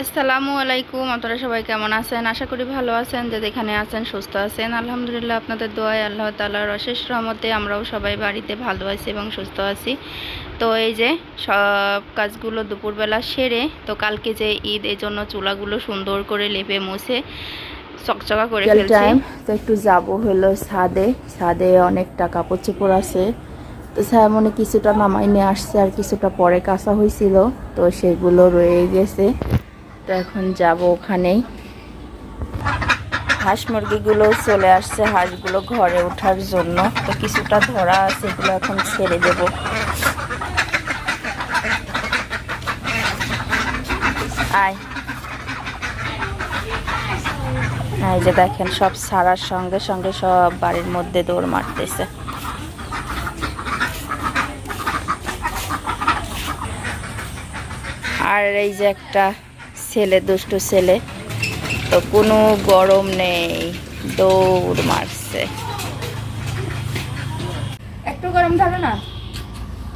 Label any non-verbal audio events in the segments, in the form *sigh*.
আসসালামু আলাইকুম আপনারা সবাই কেমন আছেন? আশা করি ভালো আছেন যে যেখানে আছেন সুস্থ আছেন। আলহামদুলিল্লাহ আপনাদের দোয়ায় আল্লাহ তালার অশেষ রহমতে আমরাও সবাই বাড়িতে ভালো আছি এবং সুস্থ আছি। তো এই যে সব কাজগুলো দুপুরবেলা সেরে তো কালকে যে ঈদ এই জন্য চুলাগুলো সুন্দর করে লেপে মুছে চকচকা করে ফেলছি। টাইম তো একটু যাব হলো ছাদে। ছাদে অনেকটা কাপড় চোপড় আছে। তো সামনে কিছুটা নামাই নিয়ে আসছে আর কিছুটা পরে কাঁচা হয়েছিল তো সেগুলো রয়ে গেছে। তো এখন যাব ওখানেই। হাঁস মুরগিগুলো চলে আসছে হাঁসগুলো ঘরে ওঠার জন্য। তো কিছুটা ধরা আছে, এগুলো এখন ছেড়ে দেব। আয়। এই যে দেখেন, সব সারার সঙ্গে সঙ্গে সব বাড়ির মধ্যে দৌড় মারতেছে। আর এই যে একটা ছেলে দুষ্টু ছেলে। তো কোনো গরম নেই দৌড় মারছে। একটু গরম থাকে না।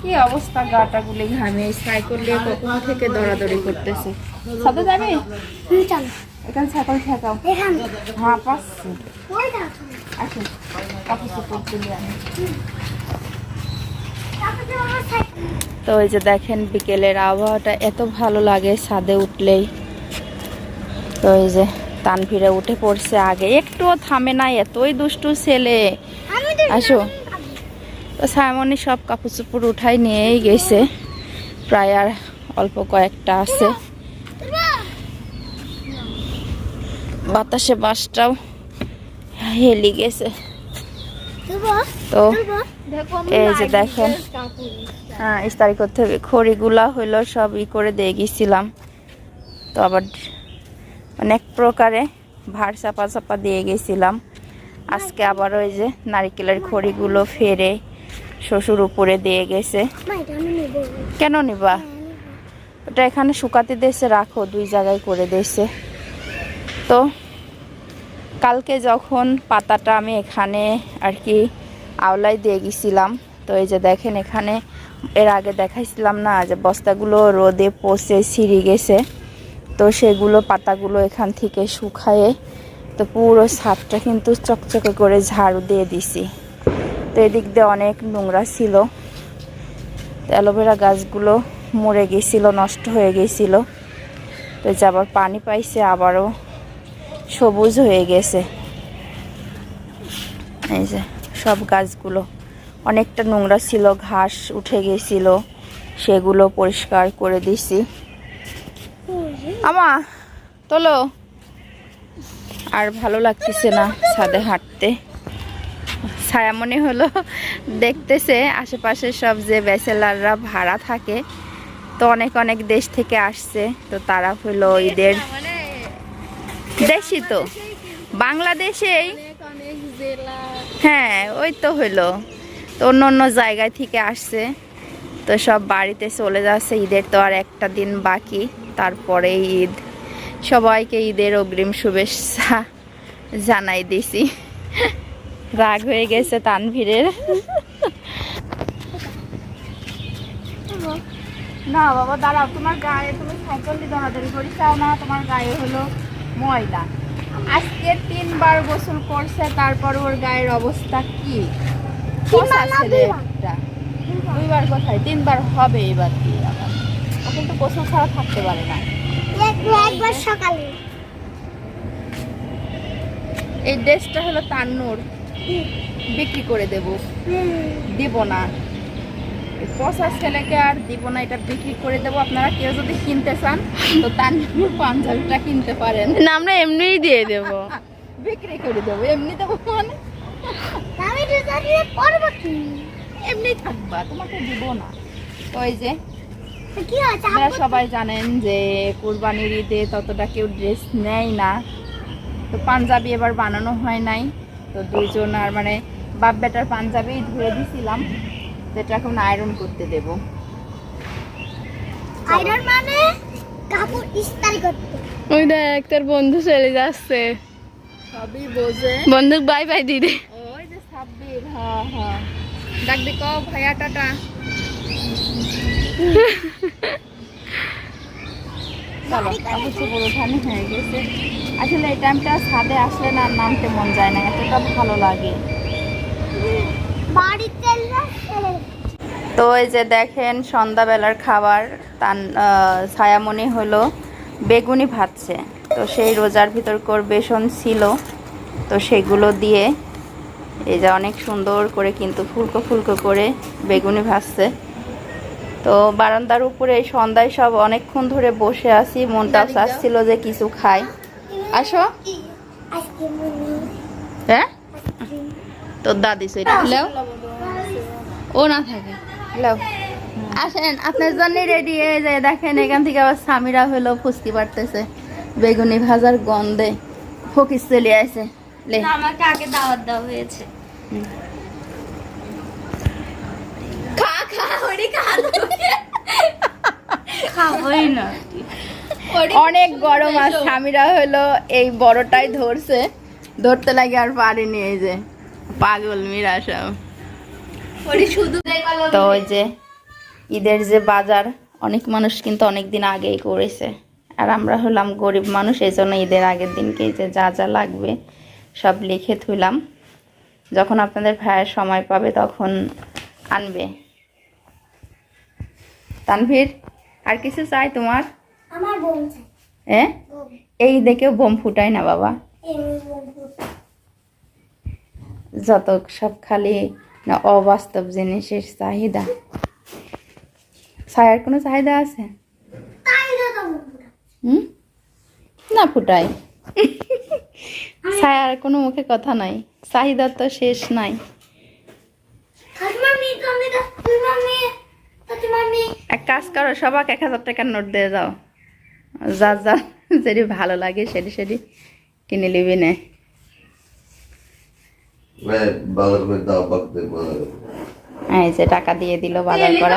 কি অবস্থা গাটা গুলি ঘামে সাইকেল নিয়ে কখন থেকে দৌড়াদৌড়ি করতেছে। সাথে যাবি? এখানে সাইকেল ঠেকাও। হ্যাঁ পাচ্ছি। আসুন কাপড় চোপড় তুলে আনি। তো ওই যে দেখেন বিকেলের আবহাওয়াটা এত ভালো লাগে ছাদে উঠলেই। তো ওই যে তানভিরে উঠে পড়ছে আগে। একটুও থামে না এতই দুষ্টু ছেলে। আসো। তো সাইমনি সব কাপড় চোপড় উঠাই নিয়েই গেছে। প্রায় আর অল্প কয়েকটা আছে। বাতাসে বাসটাও হেলি গেছে। তো এই যে দেখেন। হ্যাঁ ইস্তারি করতে হবে। খড়িগুলা হইল সব ই করে দিয়ে গেছিলাম। তো আবার অনেক প্রকারে ভার চাপা চাপা দিয়ে গেছিলাম। আজকে আবার ওই যে নারিকেলের খড়িগুলো ফেরে শ্বশুর উপরে দিয়ে গেছে। কেন নিবা? ওটা এখানে শুকাতে দেশে রাখো দুই জায়গায় করে দেশে তো কালকে যখন পাতাটা আমি এখানে আর কি আওলাই দিয়ে গেছিলাম। তো এই যে দেখেন এখানে, এর আগে দেখাইছিলাম না যে বস্তাগুলো রোদে পচে ছিঁড়ে গেছে। তো সেগুলো, পাতাগুলো এখান থেকে শুকায়ে তো পুরো ছাদটা কিন্তু চকচকে করে ঝাড়ু দিয়ে দিছি। তো এদিক দিয়ে অনেক নোংরা ছিল। অ্যালোভেরা গাছগুলো মরে গেছিল, নষ্ট হয়ে গেছিল। তো যে আবার পানি পাইছে, আবারও সবুজ হয়ে গেছে। এই যে। সব গাছগুলো। অনেকটা নোংরা ছিল, ঘাস উঠে গেছিল, সেগুলো পরিষ্কার করে দিছি। আমা, তোলো। আর ভালো লাগতেছে না ছাদে হাঁটতে। ছায়া মনে হলো, দেখতেছে আশেপাশে সব যে ব্যাচেলাররা ভাড়া থাকে, তো অনেক অনেক দেশ থেকে আসছে, তো তারা হলো ঈদের দেশি তো। বাংলাদেশেই হ্যাঁ ওই তো হইল। তো অন্য অন্য জায়গায় থেকে আসছে। তো সব বাড়িতে চলে যাচ্ছে। ঈদের তো আর একটা দিন বাকি। তারপরে ঈদ। সবাইকে ঈদের অগ্রিম শুভেচ্ছা জানাই দিছি। রাগ হয়ে গেছে তানভীরের। না বাবা, দাঁড়াও। তোমার গায়ে তুমি সাইকেল দিয়ে দৌড়াদৌড়ি করি চাও না। তোমার গায়ে হলো ময়লা। আজকে তিনবার গোসল করছে তারপর ওর গায়ের অবস্থা কি? দুইবার। কোথায় তিনবার হবে এবার কি আবার। ও কিন্তু গোসল ছাড়া থাকতে পারে না। একবার সকালে। এই ড্রেসটা হলো তান্নুর। বিক্রি করে দেব। দিব না। পচা ছেলেকে আর দিব না এটা বিক্রি করে দেবো। আপনারা কেউ যদি কিনতে চান তো তান্নুর পাঞ্জাবিটা কিনতে পারেন। না আমরা এমনিই দিয়ে দেব। *laughs* বিক্রি করে দেবো এমনি দেবো মানে? এমনি থাকবা তোমাকে দিব না। তো এই যে আপনারা সবাই জানেন যে কোরবানির ঈদে ততটা কেউ ড্রেস নেয় না। তো পাঞ্জাবি এবার বানানো হয় নাই। তো দুইজন আর মানে বাপ বেটার পাঞ্জাবি ধুয়ে দিছিলাম। যেটা এখন আয়রন করতে দেব। আয়রন মানে কাপড় ইস্তারি করতে। ওই দেখ তোর বন্ধু চলে যাচ্ছে। সবই বোঝে। বন্ধুক বাই বাই দিদি। ওই যে সাব্বির হ্যাঁ হ্যাঁ। ডাক দি কও ভাইয়া টাটা। চলো হয়ে গেছে। আসলে এই টাইমটা ছাদে আসলে না আর নামতে মন যায় না এতটা ভালো লাগে। তো এই যে দেখেন সন্ধ্যাবেলার খাবার তার ছায়ামণি হলো বেগুনি ভাজছে। তো সেই রোজার ভিতর কর বেসন ছিল তো সেগুলো দিয়ে এই যে অনেক সুন্দর করে কিন্তু ফুলকো ফুলকো করে বেগুনি ভাজছে। তো বারান্দার উপরে এই সন্ধ্যায় সব অনেকক্ষণ ধরে বসে আছি মনটাও চাচ্ছিল যে কিছু খাই। আসো। হ্যাঁ? তোর দাদি সেটা লেও ও না থাকে। লেও আসেন আপনার জন্য রেডি হয়ে যায় দেখেন এখান থেকে আবার স্বামীরা হলো ফুসকি পারতেছে বেগুনি ভাজার গন্ধে ফকিস চলে আসে। লে। আমাকে আগে দাওয়াত দেওয়া হয়েছে। খা খা ওরে খা। খাবোই না। অনেক গরম আর স্বামীরা হলো এই বড়টাই ধরছে। ধরতে লাগে আর পারেনি এই যে। পাগল মিরা সব। ওরে শুধু তো ওই যে ঈদের যে বাজার অনেক মানুষ কিন্তু অনেক দিন আগেই করেছে। আর আমরা হলাম গরিব মানুষ এই জন্য ঈদের আগের দিনকে যে যা যা লাগবে সব লিখে থুইলাম। যখন আপনাদের ভাইয়ের সময় পাবে তখন আনবে। তানভীর আর কিছু চাই তোমার? আমার বোন চাই। হ্যাঁ এই দেখেও বোম ফুটাই না বাবা। যত সব খালি না অবাস্তব জিনিসের চাহিদা। ছায়ার কোনো চাহিদা আছে? হুম? না ফুটাই। ছায়ার কোনো মুখে কথা নাই। চাহিদার তো শেষ নাই। এক কাজ করো, সবাক এক হাজার টাকার নোট দিয়ে যাও। যা যা যেটি ভালো লাগে সেটি সেটি কিনে নিবি নে ভাই বাজার করে দাও বাকতে বাজার এই যে টাকা দিয়ে দিল বাজার করা।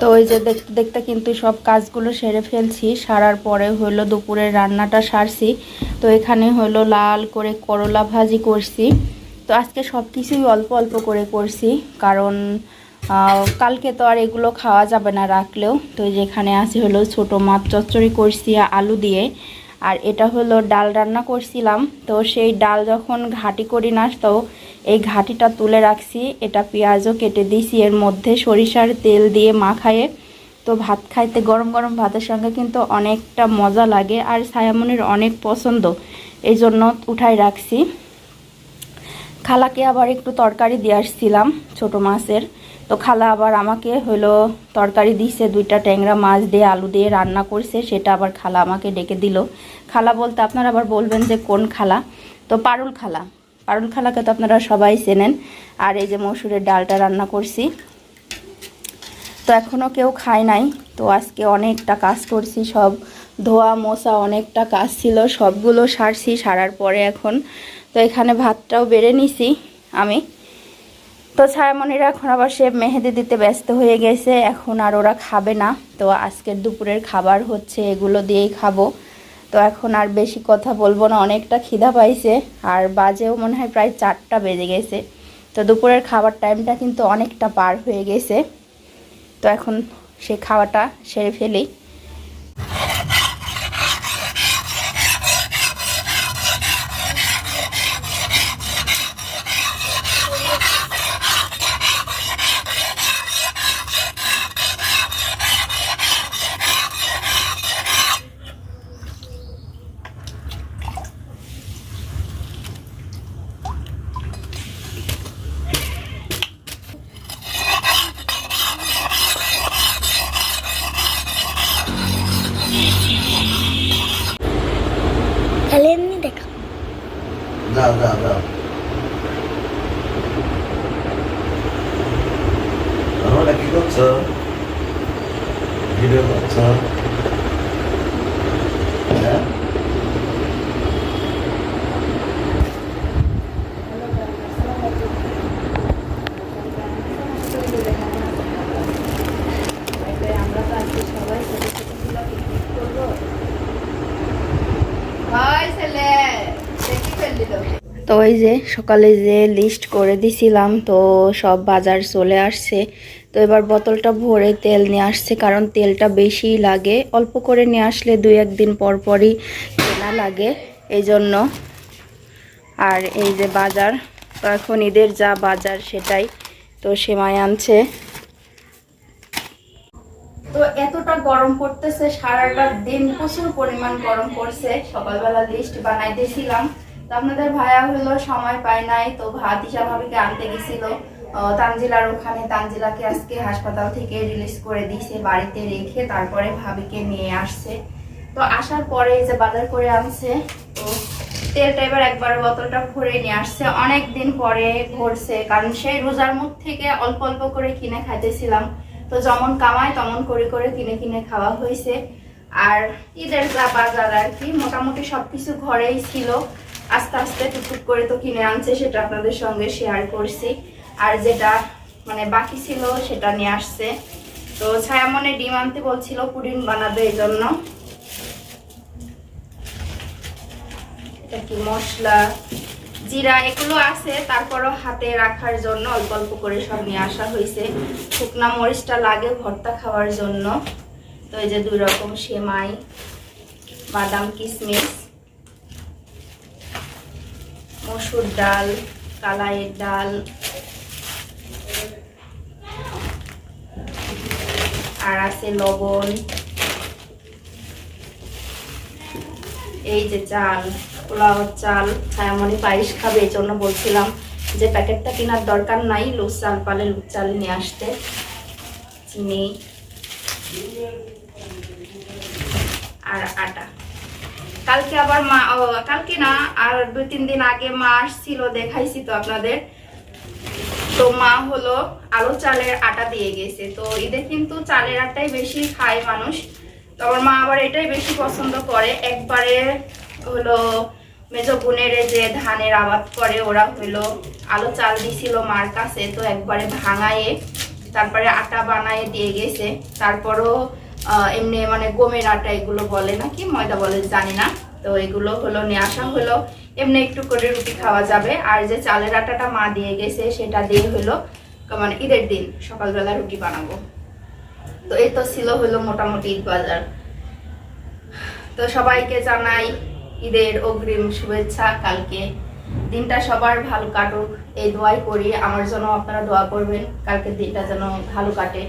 তো ওই যে দেখতে দেখতে কিন্তু সব কাজগুলো সেরে ফেলছি সারার পরে হলো দুপুরের রান্নাটা সারছি। তো এখানে হলো লাল করে করলা ভাজি করছি। তো আজকে সব কিছুই অল্প অল্প করে করছি কারণ কালকে তো আর এগুলো খাওয়া যাবে না রাখলেও। তো যেখানে আছে হলো ছোটো মাছ চচ্চড়ি করছি আলু দিয়ে। আর এটা হলো ডাল রান্না করছিলাম। তো সেই ডাল যখন ঘাটি করি না, তো এই ঘাটিটা তুলে রাখছি। এটা পেঁয়াজও কেটে দিয়েছি। এর মধ্যে সরিষার তেল দিয়ে মাখায়ে। তো ভাত খাইতে গরম গরম ভাতের সঙ্গে কিন্তু অনেকটা মজা লাগে আর ছায়ামনির অনেক পছন্দ। এই জন্য উঠাই রাখছি। খালাকে আবার একটু তরকারি দিয়ে আসছিলাম ছোটো মাছের। তো খালা আবার আমাকে হলো তরকারি দিছে, দুইটা ট্যাংরা মাছ দিয়ে আলু দিয়ে রান্না করছে, সেটা আবার খালা আমাকে ডেকে দিল। খালা বলতে আপনারা আবার বলবেন যে কোন খালা? তো পারুল খালা। পারুল খালাকে তো আপনারা সবাই চেনেন। আর এই যে মসুরের ডালটা রান্না করছি। তো এখনও কেউ খায় নাই। তো আজকে অনেকটা কাজ করছি, সব ধোয়া মোছা অনেকটা কাজ ছিল, সবগুলো সারছি, সারার পরে এখন। তো এখানে ভাতটাও বেড়ে নিছি আমি। তো ছায়ামণিরা এখন আবার সে মেহেদি দিতে ব্যস্ত হয়ে গেছে, এখন আর ওরা খাবে না। তো আজকের দুপুরের খাবার হচ্ছে এগুলো দিয়েই খাব। তো এখন আর বেশি কথা বলব না, অনেকটা খিদা পাইছে, আর বাজেও মনে হয় প্রায় চারটা বেজে গেছে। তো দুপুরের খাবার টাইমটা কিন্তু অনেকটা পার হয়ে গেছে। তো এখন সে খাওয়াটা সেরে ফেলি। uh, ওই যে সকালে যে লিস্ট করে দিছিলাম, তো সব বাজার চলে আসছে। তো এবার বোতলটা ভরে তেল নিয়ে আসছে, কারণ তেলটা বেশি লাগে। অল্প করে নিয়ে আসলে দুই একদিন পর পরই কেনা লাগে এই জন্য আর এই যে বাজার, তো এখন ঈদের যা বাজার সেটাই, তো সেমাই আনছে। তো এতটা গরম পড়তেছে, সারাটা দিন প্রচুর পরিমাণ গরম পড়ছে। সকালবেলা লিস্ট বানাই দিয়েছিলাম। তো আপনাদের ভাইয়া হলো সময় পায় নাই, তো ভাত হিসাব ভাবিকে আনতে গেছিল। তানজিলার ওখানে, তানজিলাকে আজকে হাসপাতাল থেকে রিলিজ করে দিয়েছে, বাড়িতে রেখে তারপরে ভাবিকে নিয়ে আসছে। তো আসার পরে যে বাজার করে আনছে, তো তেলটা এবার একবার বোতলটা ভরে নিয়ে আসছে। অনেক দিন পরে ভরছে, কারণ সেই রোজার মুখ থেকে অল্প অল্প করে কিনে খাইতেছিলাম। তো যেমন কামাই তেমন করে করে কিনে কিনে খাওয়া হয়েছে। আর ঈদের যা বাজার আর কি, মোটামুটি সবকিছু ঘরেই ছিল। আস্তে আস্তে টুকটুক করে তো কিনে আনছে, সেটা আপনাদের সঙ্গে শেয়ার করছি। আর যেটা মানে বাকি ছিল, সেটা নিয়ে আসছে। তো ছায়ামনে ডিম আনতে বলছিল, পুডিং বানাবে এই জন্য এটা কি মশলা? জিরা, এগুলো আছে, তারপরও হাতে রাখার জন্য অল্প অল্প করে সব নিয়ে আসা হয়েছে। শুকনা মরিচটা লাগে ভর্তা খাওয়ার জন্য। তো এই যে দুই রকম সেমাই, বাদাম, কিশমিশ। মসুর ডাল, কালাইয়ের ডাল, আর আছে লবণ। এই যে চাল পোলাও চাল ছায়ামণি পায়েস খাবে, এই জন্য বলছিলাম যে প্যাকেটটা কেনার দরকার নাই, লুজ চাল পালে লুজ চাল নিয়ে আসতে। চিনি। আর আটা। কালকে আবার মা কালকে না, আর দুই, তিন দিন আগে মা আসছিল, দেখাইছি তো আপনাদের। তো মা হলো আলু চালের আটা দিয়ে গেছে। তো ঈদে কিন্তু চালের আটাই বেশি খায় মানুষ। তো আমার মা আবার এটাই বেশি পছন্দ করে। একবারে হলো মেজ বোনের যে ধানের আবাদ করে, ওরা হইল আলু চাল দিছিল মার কাছে, তো একবারে ভাঙায়ে, তারপরে আটা বানায়ে দিয়ে গেছে। তারপরও এমনি মানে গমের আটা এগুলো বলে নাকি, ময়দা বলে জানি না। তো এগুলো হলো, নিয়ে আসা হলো। এমনি একটু করে রুটি খাওয়া যাবে। আর যে চালের আটাটা মা দিয়ে গেছে, সেটা দিয়ে হলো মানে ঈদের দিন সকালবেলা রুটি বানাবো। তো এই তো ছিল হলো মোটামুটি ঈদ বাজার। তো সবাইকে জানাই ঈদের অগ্রিম শুভেচ্ছা, কালকে দিনটা সবার ভালো কাটুক। এই দোয়াই করি, আমার জন্য আপনারা দোয়া করবেন, কালকের দিনটা যেন ভালো কাটে।